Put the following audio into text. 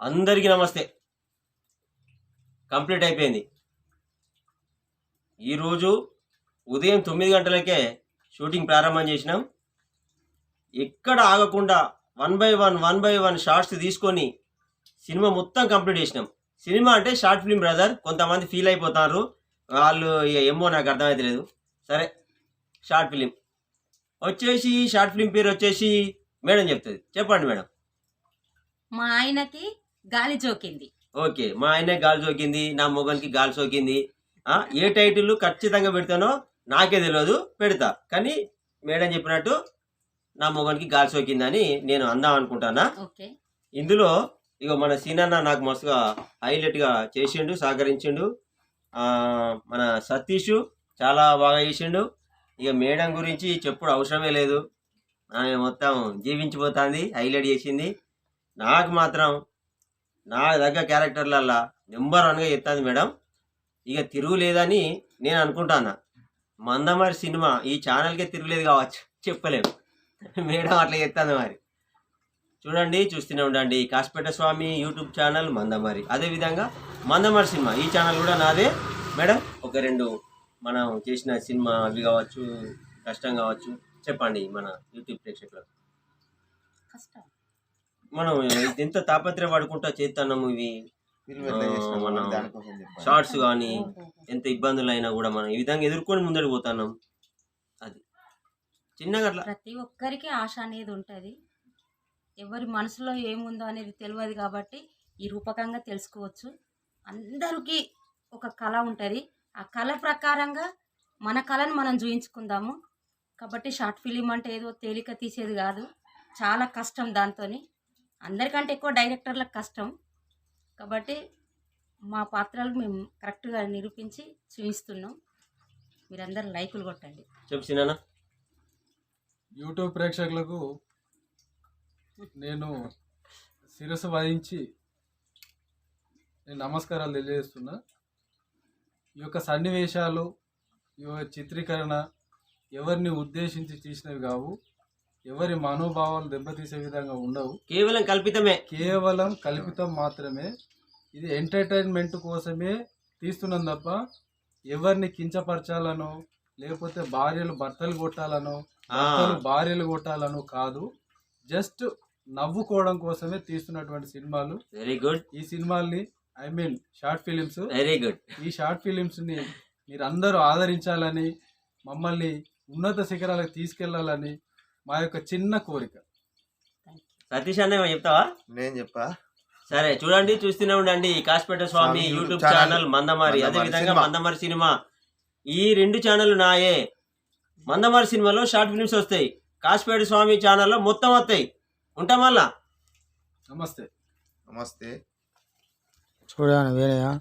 అందరికీ నమస్తే. కంప్లీట్ అయిపోయింది. ఈరోజు ఉదయం తొమ్మిది గంటలకే షూటింగ్ ప్రారంభం చేసినాం. ఎక్కడ ఆగకుండా one by one one by one shorts తీసుకొని సినిమా మొత్తం కంప్లీట్ చేసినాం. సినిమా అంటే షార్ట్ ఫిల్మ్ బ్రదర్ కొంతమంది ఫీల్ అయిపోతారు. వాళ్ళు ఏమో నాకు అర్థమైతలేదు సరే షార్ట్ ఫిలిం వచ్చేసి షార్ట్ ఫిలిం పేరు వచ్చేసి మేడం చెప్తుంది. చెప్పండి మేడం. మా ఆయనకి గాలి జోకింది. ఓకే మా ఆయనే గాలి సోకింది నా మొగన్కి గాలి సోకింది. ఏ టైటిల్ ఖచ్చితంగా పెడతానో నాకే తెలియదు పెడతా. కానీ మేడం చెప్పినట్టు నా మొగన్కి గాలి సోకిందని నేను అందాం అనుకుంటానా? ఇందులో ఇక మన సీనన్న నాకు మస్తుగా హైలైట్గా చేసిండు సహకరించిండు. ఆ, మన సతీష్ చాలా బాగా చేసిండు. ఇక మేడం గురించి చెప్పుడు అవసరమే లేదు. ఆమె మొత్తం జీవించిపోతుంది హైలైట్ చేసింది. నాకు మాత్రం నా దగ్గర క్యారెక్టర్లల్లా నెంబర్ వన్గా చెప్తాంది మేడం. ఇక తిరుగులేదని నేను అనుకుంటాను. మందమారి సినిమా ఈ ఛానల్కే తిరుగులేదు కావచ్చు. చెప్పలేము. మేడం అట్లా చెప్తాంది మరి. చూడండి చూస్తూనే ఉండండి. Kasipeta Swamy YouTube channel Mandamarri. అదేవిధంగా మందమారి సినిమా ఈ ఛానల్ కూడా నాదే. మేడం ఒక రెండు మనం చేసిన సినిమా అవి కావచ్చు కష్టం కావచ్చు చెప్పండి మన యూట్యూబ్ ప్రేక్షకులకు. కష్టం. మనం ఎంత తాపత్రయ పడుకుంటా చేస్తున్నాము ఇవి మనం. షార్ట్స్ కానీ ఎంత ఇబ్బందులు అయినా కూడా మనం ఈ విధంగా ఎదుర్కొని ముందడికి పోతున్నాం. అది. చిన్నగా అట్లా. ప్రతి ఒక్కరికి ఆశ అనేది ఉంటుంది. ఎవరి మనసులో ఏముందో అనేది తెలియదు కాబట్టి ఈ రూపకంగా తెలుసుకోవచ్చు. అందరికీ ఒక కళ ఉంటుంది. ఆ కళ ప్రకారంగా మన కళను మనం చూయించుకుందాము కాబట్టి షార్ట్ ఫిలిం అంటే ఏదో తేలిక తీసేది కాదు. చాలా కష్టం దాంతో అందరికంటే ఎక్కువ డైరెక్టర్లకు కష్టం. కాబట్టి మా పాత్రలు మేము కరెక్ట్గా నిరూపించి చూపిస్తున్నాం. మీరందరూ లైకులు కొట్టండి. చెప్పు సినానా యూట్యూబ్ ప్రేక్షకులకు నేను శిరస్సు వహించి నేను నమస్కారాలు తెలియజేస్తున్నా. ఈ యొక్క సన్నివేశాలు ఈ యొక్క చిత్రీకరణ ఎవరిని ఉద్దేశించి తీసినవి కావు. ఎవరి మనోభావాలు దెబ్బతీసే విధంగా ఉండవు. కేవలం కల్పితమే. కేవలం కల్పితం మాత్రమే. ఇది ఎంటర్టైన్మెంట్ కోసమే తీస్తున్నాం తప్ప ఎవరిని కించపరచాలనో లేకపోతే భార్యలు భర్తలు కొట్టాలనో భర్తలు భార్యలు కొట్టాలనో కాదు. జస్ట్ నవ్వుకోవడం కోసమే తీస్తున్నటువంటి సినిమాలు. వెరీ గుడ్ ఈ సినిమాల్ని I mean short films very good ఈ షార్ట్ ఫిలిమ్స్ని మీరు అందరూ ఆదరించాలని మమ్మల్ని ఉన్నత శిఖరాలకు తీసుకెళ్ళాలని మా యొక్క చిన్న కోరిక. సతీష్ అన్న చెప్తావా? నేను చెప్పా. సరే చూడండి చూస్తూనే ఉండండి. Kasipeta Swamy YouTube channel channel Mandamarri. అదే మందమారి విధంగా సినిమా. మందమారి సినిమా. ఈ రెండు ఛానళ్ళు నాయే. మందమారి సినిమాలో షార్ట్ ఫిల్మ్స్ వస్తాయి. కాసిపేట స్వామి ఛానల్లో మొత్తం వస్తాయి. ఉంటాం మళ్ళా? నమస్తే. నమస్తే. చూడాలి వేరేయా?